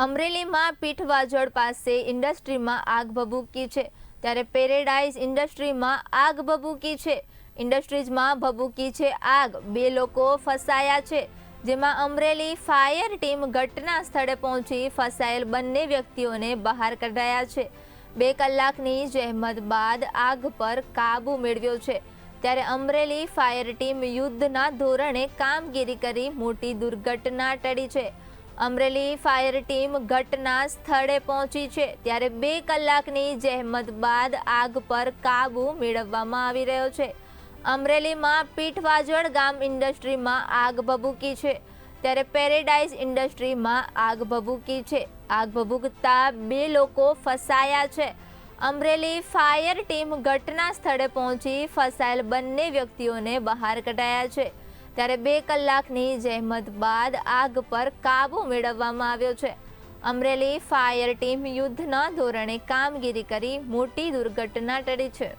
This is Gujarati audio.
અમરેલીમાં પીઠવાજળ પાસે ઇન્ડસ્ટ્રીમાં આગ ભભૂકી છે. ત્યારે પેરેડાઇઝ ઇન્ડસ્ટ્રીમાં આગ ભભૂકી છે. ઇન્ડસ્ટ્રીઝમાં ભભૂકી છે આગ. બે લોકો ફસાયા છે. જેમાં અમરેલી ફાયર ટીમ ઘટના સ્થળે પહોંચી ફસાયેલ બંને વ્યક્તિઓને બહાર કઢાયા છે. બે કલાકની જહેમત બાદ આગ પર કાબુ મેળવ્યો છે. ત્યારે અમરેલી ફાયર ટીમ યુદ્ધના ધોરણે કામગીરી કરી મોટી દુર્ઘટના ટળી છે. અમરેલી ફાયર ટીમ ઘટના સ્થળે પહોંચી છે. ત્યારે બે કલાકની જહેમત બાદ આગ પર કાબુ મેળવવામાં આવી રહ્યો છે. અમરેલીમાં પીઠવાજળ ગામ ઇન્ડસ્ટ્રીમાં આગ ભભૂકી છે. ત્યારે પેરેડાઇઝ ઇન્ડસ્ટ્રીમાં આગ ભભૂકી છે. આગ ભભૂકતા બે લોકો ફસાયા છે. અમરેલી ફાયર ટીમ ઘટના સ્થળે પહોંચી ફસાયેલ બંને વ્યક્તિઓને બહાર કઢાયા છે. ત્યારે બે કલાકની જહેમત બાદ આગ પર કાબુ મેળવવામાં આવ્યો છે. અમરેલી ફાયર ટીમ યુદ્ધના ધોરણે કામગીરી કરી મોટી દુર્ઘટના ટળી છે.